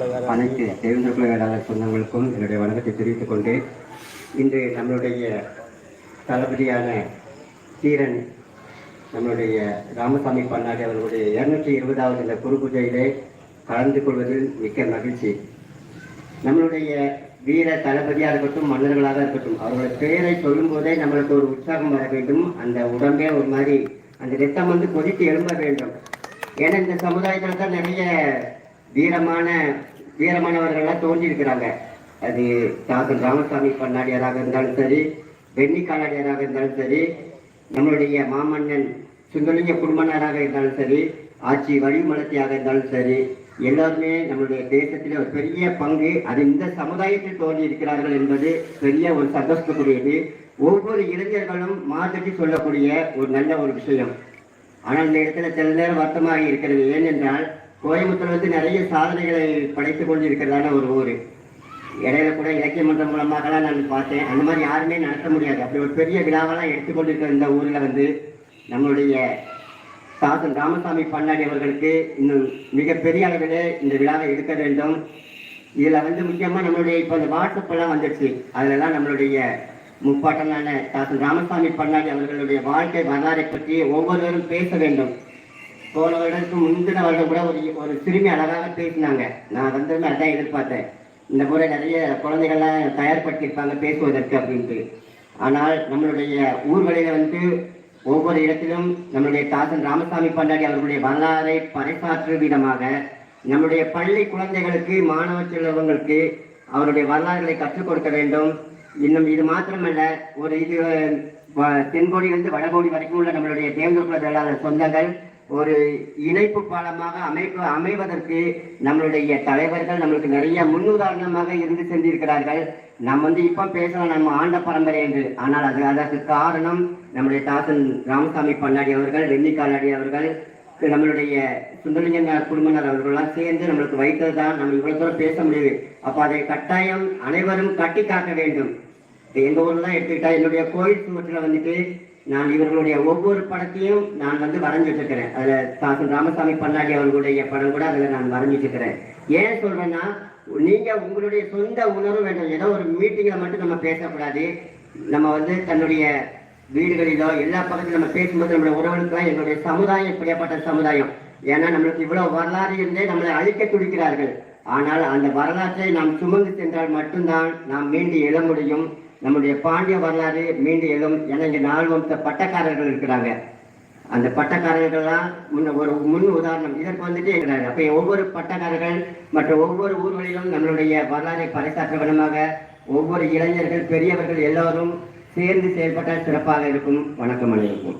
அனைத்து தேவேந்திர குல வேளாளர் சொந்தங்களுக்கும் என்னுடைய வணக்கத்தை தெரிவித்துக் கொண்டு இன்று நம்மளுடைய தளபதியான தீரன் நம்மளுடைய ராமசாமி பண்ணாடி அவர்களுடைய இருநூற்றி இருபதாவது இந்த குரு பூஜையிலே கலந்து கொள்வதில் மிக்க மகிழ்ச்சி. நம்மளுடைய வீர தளபதியாக இருக்கட்டும் மன்னர்களாக இருக்கட்டும் அவர்களுடைய பெயரை சொல்லும் போதே நம்மளுக்கு ஒரு உற்சாகம் வர வேண்டும். அந்த உடம்பே ஒரு மாதிரி அந்த ரத்தம் வந்து கொதித்து எழும்ப வேண்டும். ஏன்னா இந்த சமுதாயத்தில் தான் நிறைய வீரமான வீரமானவர்கள்லாம் தோன்றி இருக்கிறாங்க அது டாக்டர் ராமசாமி பண்ணாடியாராக இருந்தாலும் சரி வெண்ணி காலாடியாராக இருந்தாலும் சரி நம்மளுடைய மாமன்னன் சுந்தலிங்க குடும்பனாராக இருந்தாலும் சரி ஆட்சி வழிமலத்தியாக இருந்தாலும் சரி எல்லாருமே நம்மளுடைய தேசத்தில் ஒரு பெரிய பங்கு அது இந்த சமுதாயத்தில் தோன்றி இருக்கிறார்கள் என்பது பெரிய ஒரு சந்தோஷத்துக்குரியது. ஒவ்வொரு இளைஞர்களும் மாற்றி சொல்லக்கூடிய ஒரு நல்ல ஒரு விஷயம். ஆனால் இந்த இடத்துல சில நேரம் வருத்தமாக இருக்கிறது. ஏனென்றால் கோயம்புத்தூர் வந்து நிறைய சாதனைகளை படைத்துக் கொண்டு இருக்கிறதான ஒரு ஊர். இடையில கூட இலக்கிய மன்றம் மூலமாகலாம் நான் பார்த்தேன். அந்த மாதிரி யாருமே நடத்த முடியாது. அப்படி ஒரு பெரிய விழாவெல்லாம் எடுத்துக்கொண்டு இருக்கிற இந்த ஊரில் வந்து நம்மளுடைய சாசன் ராமசாமி பண்ணாடி அவர்களுக்கு இன்னும் மிகப்பெரிய அளவிலே இந்த விழாவை எடுக்க வேண்டும். இதில் வந்து முக்கியமாக நம்மளுடைய இப்போ இந்த வாட்ஸ்அப்பெல்லாம் வந்துடுச்சு. அதிலெல்லாம் நம்மளுடைய முப்பாட்டனான சாசன் ராமசாமி பண்ணாடி அவர்களுடைய வாழ்க்கை வரலாறை பற்றி ஒவ்வொருவரும் பேச வேண்டும். போன வருடத்துக்கு முந்தின வருடம் கூட ஒரு ஒரு சிறுமி அழகாக பேசினாங்க. நான் வந்திருந்து அதான் எதிர்பார்த்தேன். இந்த முறை நிறைய குழந்தைகள்லாம் தயார்படுத்தியிருப்பாங்க பேசுவதற்கு அப்படின்ட்டு. ஆனால் நம்மளுடைய ஊர்களில் வந்து ஒவ்வொரு இடத்திலும் நம்மளுடைய தாசன் ராமசாமி பண்டாடி அவர்களுடைய வரலாறை பறைசாற்று விதமாக நம்முடைய பள்ளி குழந்தைகளுக்கு மாணவ செல்வங்களுக்கு அவருடைய வரலாறுகளை கற்றுக் கொடுக்க வேண்டும். இன்னும் இது மாத்திரமல்ல ஒரு இது வ- தென்கோடியிலிருந்து வடகோடி வரைக்கும் உள்ள நம்மளுடைய தேவகுல சொந்தங்கள் ஒரு இணைப்பு பாலமாக அமைப்பு அமைவதற்கு நம்மளுடைய தலைவர்கள் நம்மளுக்கு நிறைய முன்னுதாரணமாக இருந்து சென்றிருக்கிறார்கள். நம்ம வந்து இப்போ பேசலாம் நம்ம ஆண்ட பரம்பரை என்று. ஆனால் அது அதற்கு காரணம் நம்முடைய தாசன் ராமசாமி பண்ணாடி அவர்கள் வெள்ளி காலாடி அவர்கள் நம்மளுடைய சுந்தரலிங்கனார் குடும்பத்தினர் அவர்கள்லாம் சேர்ந்து நம்மளுக்கு வைத்தது தான் நம்ம இவ்வளவு தூரம் பேச முடியுது. அப்ப அதை கட்டாயம் அனைவரும் கட்டி காக்க வேண்டும். இப்ப எங்க ஊர்ல எடுத்துக்கிட்டா என்னுடைய கோயில் சுவற்றில் வந்துட்டு நான் இவர்களுடைய ஒவ்வொரு படத்தையும் நான் வந்து வரைஞ்சு இருக்கிறேன் அதுல சாசன் ராமசாமி பல்லாடி அவர்களுடைய படம் கூட அதுல நான் வரைஞ்சிட்டு இருக்கிறேன் ஏன் சொல்றேன்னா நீங்க உங்களுடைய சொந்த உணர்வு வேண்டும். ஏதோ ஒரு மீட்டிங்ல மட்டும் நம்ம பேசக்கூடாது. நம்ம வந்து தன்னுடைய வீடுகளிலோ எல்லா பக்கத்திலும் நம்ம பேசும்போது நம்மளுடைய உறவுகளுக்கெல்லாம் எங்களுடைய சமுதாயம் இப்படியாப்பட்ட சமுதாயம். ஏன்னா நம்மளுக்கு இவ்வளவு வரலாறு இருந்தே நம்மளை அழிக்க துடிக்கிறார்கள். ஆனால் அந்த வரலாற்றை நாம் சுமந்து சென்றால் மட்டும்தான் நாம் மீண்டு எழ முடியும். நம்முடைய பாண்டிய வரலாறு மீண்டு எழும் என இங்கே நாலு வம்ச பட்டக்காரர்கள் இருக்கிறாங்க. அந்த பட்டக்காரர்கள்லாம் முன்ன ஒரு முன் உதாரணம் இதற்கு வந்துட்டு இருக்கிறாரு. அப்ப ஒவ்வொரு பட்டக்காரர்கள் மற்ற ஒவ்வொரு ஊர்களிலும் நம்மளுடைய வரலாறை பறைசாற்ற விதமாக ஒவ்வொரு இளைஞர்கள் பெரியவர்கள் எல்லோரும் சேர்ந்து செயல்பட்டால் சிறப்பாக இருக்கும். வணக்கம் அனைவருக்கும்.